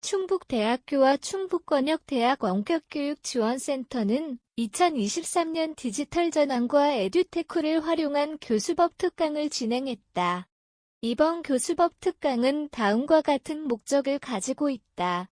충북대학교와 충북권역대학 원격교육지원센터는 2023년 디지털 전환과 에듀테크를 활용한 교수법 특강을 진행했다. 이번 교수법 특강은 다음과 같은 목적을 가지고 있다.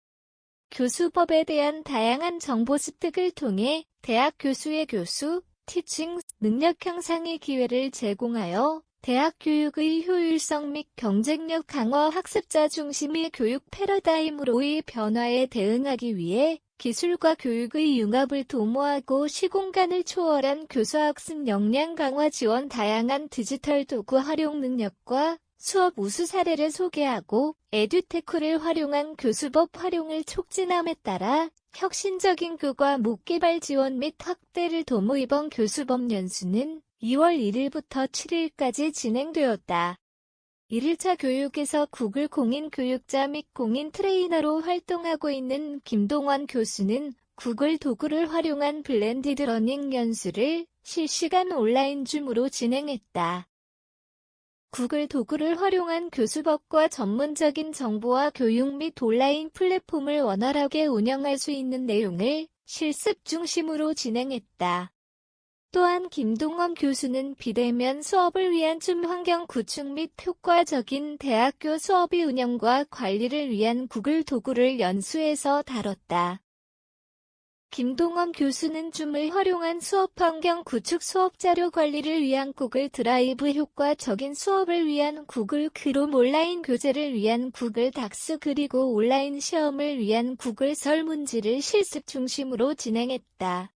교수법에 대한 다양한 정보 습득을 통해 대학 교수의 교수, 티칭, 능력 향상의 기회를 제공하여 대학 교육의 효율성 및 경쟁력 강화 학습자 중심의 교육 패러다임으로의 변화에 대응하기 위해 기술과 교육의 융합을 도모하고 시공간을 초월한 교수학습 역량 강화 지원 다양한 디지털 도구 활용 능력과 수업 우수 사례를 소개하고 에듀테크를 활용한 교수법 활용을 촉진함에 따라 혁신적인 교과 목개발 지원 및 확대를 도모 이번 교수법 연수는 2월 1일부터 7일까지 진행되었다. 1일차 교육에서 구글 공인 교육자 및 공인 트레이너로 활동하고 있는 김동원 교수는 구글 도구를 활용한 블렌디드 러닝 연수를 실시간 온라인 줌으로 진행했다. 구글 도구를 활용한 교수법과 전문적인 정보와 교육 및 온라인 플랫폼을 원활하게 운영할 수 있는 내용을 실습 중심으로 진행했다. 또한 김동원 교수는 비대면 수업을 위한 줌 환경 구축 및 효과적인 대학교 수업의 운영과 관리를 위한 구글 도구를 연수해서 다뤘다. 김동원 교수는 줌을 활용한 수업 환경 구축 수업 자료 관리를 위한 구글 드라이브 효과적인 수업을 위한 구글 크롬 온라인 교재를 위한 구글 닥스 그리고 온라인 시험을 위한 구글 설문지를 실습 중심으로 진행했다.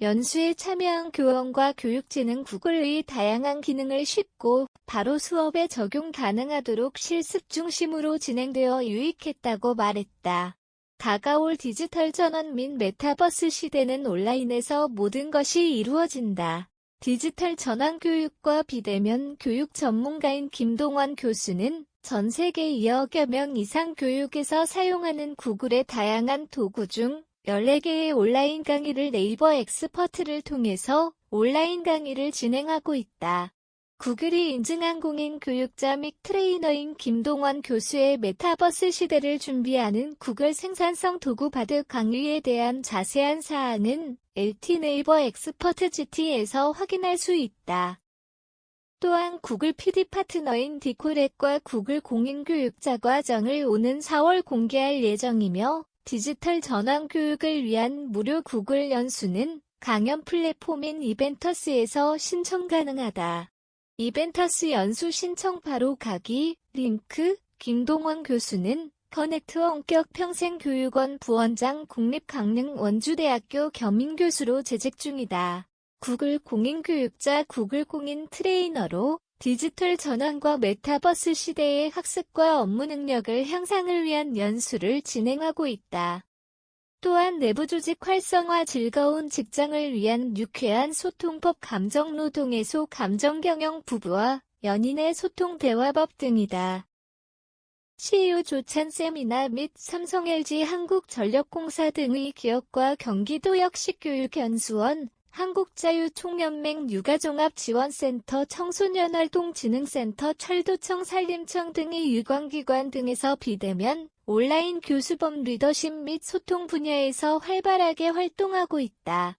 연수에 참여한 교원과 교육진은 구글의 다양한 기능을 쉽고 바로 수업에 적용 가능하도록 실습 중심으로 진행되어 유익했다고 말했다. 다가올 디지털 전환 및 메타버스 시대는 온라인에서 모든 것이 이루어진다. 디지털 전환 교육과 비대면 교육 전문가인 김동원 교수는 전 세계 2억여 명 이상 교육에서 사용하는 구글의 다양한 도구 중 14개의 온라인 강의를 네이버 엑스퍼트를 통해서 온라인 강의를 진행하고 있다. 구글이 인증한 공인 교육자 및 트레이너인 김동원 교수의 메타버스 시대를 준비하는 구글 생산성 도구 바둑 강의에 대한 자세한 사항은 LT 네이버 엑스퍼트 GT에서 확인할 수 있다. 또한 구글 PD 파트너인 디코렉과 구글 공인교육자 과정을 오는 4월 공개할 예정이며 디지털 전환 교육을 위한 무료 구글 연수는 강연 플랫폼인 이벤터스에서 신청 가능하다. 이벤터스 연수 신청 바로 가기 링크 김동원 교수는 커넥트 원격 평생교육원 부원장 국립 강릉 원주대학교 겸임교수로 재직 중이다. 구글 공인교육자 구글 공인 트레이너로 디지털 전환과 메타버스 시대의 학습과 업무 능력을 향상을 위한 연수를 진행하고 있다. 또한 내부 조직 활성화 즐거운 직장을 위한 유쾌한 소통법 감정노동해소 감정경영 부부와 연인의 소통 대화법 등이다. CEO 조찬 세미나 및 삼성 LG 한국전력공사 등의 기업과 경기도 역식교육연수원, 한국자유총연맹 육아종합지원센터 청소년활동진흥센터 철도청 산림청 등의 유관기관 등에서 비대면 온라인 교수법 리더십 및 소통 분야에서 활발하게 활동하고 있다.